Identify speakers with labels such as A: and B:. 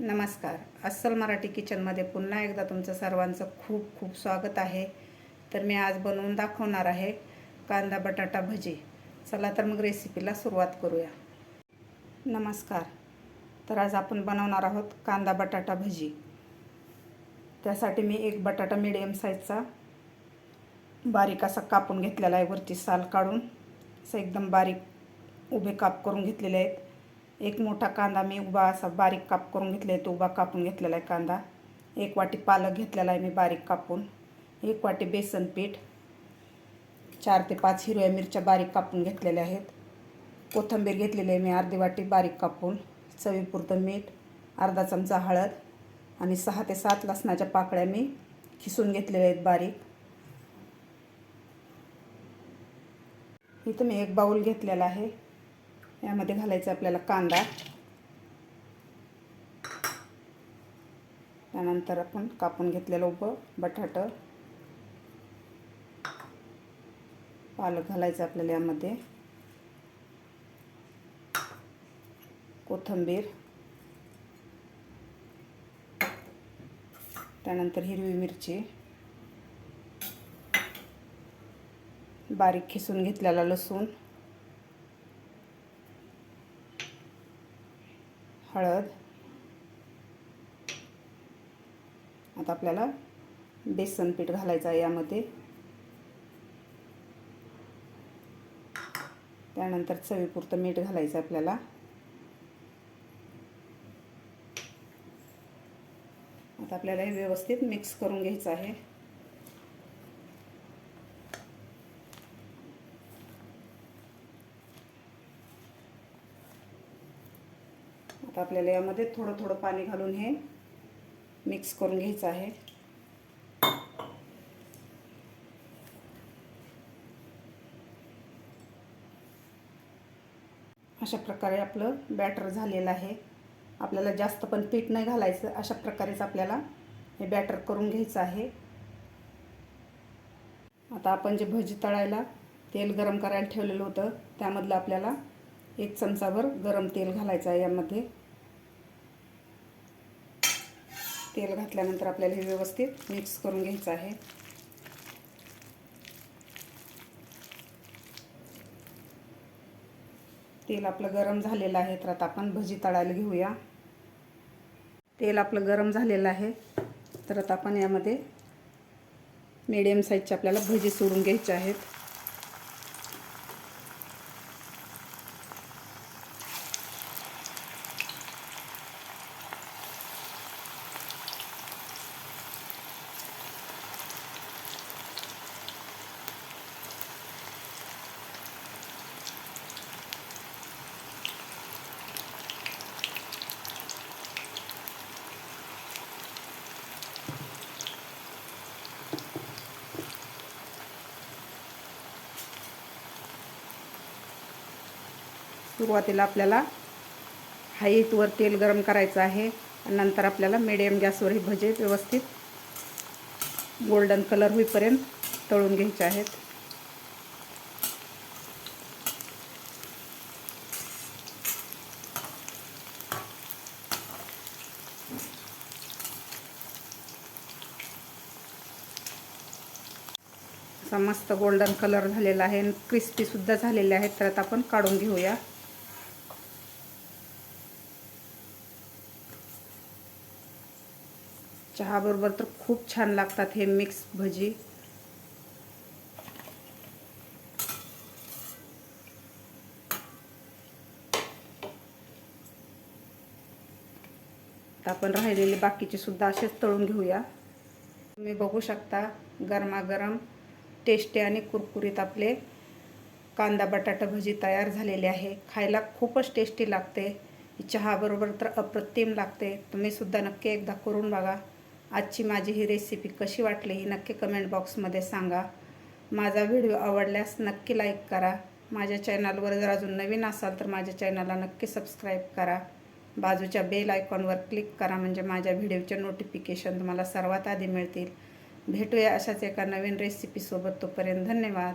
A: नमस्कार. अस्सल मराठी किचनमध्ये पुन्हा एकदा तुमचं सर्वांचं खूप खूप स्वागत आहे. तर मी आज बनवून दाखवणार आहे कांदा बटाटा भजी. चला तर मग रेसिपीला सुरुवात करूया. नमस्कार. तर आज आपण बनवणार आहोत कांदा बटाटा भजी. त्यासाठी मी एक बटाटा मिडियम साईजचा बारीक असा कापून घेतलेला आहे. वरची साल काढून असं एकदम बारीक उभे काप करून घेतलेले आहेत. एक मोठा कांदा मी उभा असा बारीक काप करून घेतले तो उभा कापून घेतलेला आहे कांदा. एक वाटी पालक घेतलेला आहे मी बारीक कापून. एक वाटी बेसन पीठ. चार ते पाच हिरव्या मिरच्या बारीक कापून घेतलेल्या आहेत. कोथिंबीर घेतलेली आहे मी अर्धी वाटी बारीक कापून. चवीपुरतं मीठ अर्धा चमचा हळद आणि सहा ते सात लसणाच्या पाकळ्या मी खिसून घेतलेल्या आहेत बारीक. इथं मी एक बाऊल घेतलेला आहे. यामध्ये घालायचं आपल्याला कांदा. त्यानंतर आपण कापून घेतलेलं उभं बटाटं. पालक घालायचं आपल्याला यामध्ये. कोथिंबीर. त्यानंतर हिरवी मिरची. बारीक खिसून घेतलेला लसूण. हळद. आता आपल्याला बेसन पीठ घालायचं आहे यामध्ये. त्यानंतर चवीपुरतं मीठ घालायचं आपल्याला. आता आपल्याला हे व्यवस्थित मिक्स करून घ्यायचं आहे. आता आपल्याला यामध्ये थोडं थोडं पाणी घालून हे मिक्स करून घ्यायचं आहे. अशा प्रकारे आपलं बॅटर झालेलं आहे. आपल्याला जास्त पण पीठ नाही घालायचं अशा प्रकारेच आपल्याला हे बॅटर करून घ्यायचं आहे. आता आपण जे भजी तळायला तेल गरम करायला ठेवलेलं होतं त्यामधलं आपल्याला एक चमचाभर गरम तेल घालायचं आहे यामध्ये. तेल घातल्यानंतर आपल्याला हे व्यवस्थित मिक्स करून घ्यायचं आहे. तेल आपलं गरम झालेलं आहे तर आता आपण भजी तळायला घेऊया. तेल आपलं गरम झालेलं आहे तर आता आपण यामध्ये मीडियम साईजचे आपल्याला भजी सोडून घ्यायचे आहेत. सुरुवातीला आपल्याला हाईटवर तेल गरम करायचं आहे. नंतर आपल्याला मिडियम गॅसवर हे भजे व्यवस्थित गोल्डन कलर होईपर्यंत तळून घ्यायचे आहेत. असा मस्त गोल्डन कलर झालेला आहे. क्रिस्पीसुद्धा झालेले आहेत. तर आता आपण काढून घेऊया. चहाबरोबर तर खूप छान लागतात हे मिक्स भजी. आपण राहिलेले बाकीचे सुद्धा असेच तळून घेऊया. तुम्ही बघू शकता गरमागरम टेस्टी आणि कुरकुरीत आपले कांदा बटाटा भजी तयार झालेले आहे. खायला खूपच टेस्टी लागते. चहाबरोबर तर अप्रतिम लागते. तुम्हीसुद्धा नक्की एकदा करून बघा. आजची माझी ही रेसिपी कशी वाटली ही नक्की कमेंट बॉक्समध्ये सांगा. माझा व्हिडिओ आवडल्यास नक्की लाईक करा. माझ्या चॅनलवर जर अजून नवीन असाल तर माझ्या चॅनलला नक्की सबस्क्राईब करा. बाजूच्या बेल आयकॉनवर क्लिक करा म्हणजे माझ्या व्हिडिओचे नोटिफिकेशन तुम्हाला सर्वात आधी मिळतील. भेटूया अशाच एका नवीन रेसिपीसोबत तोपर्यंत धन्यवाद.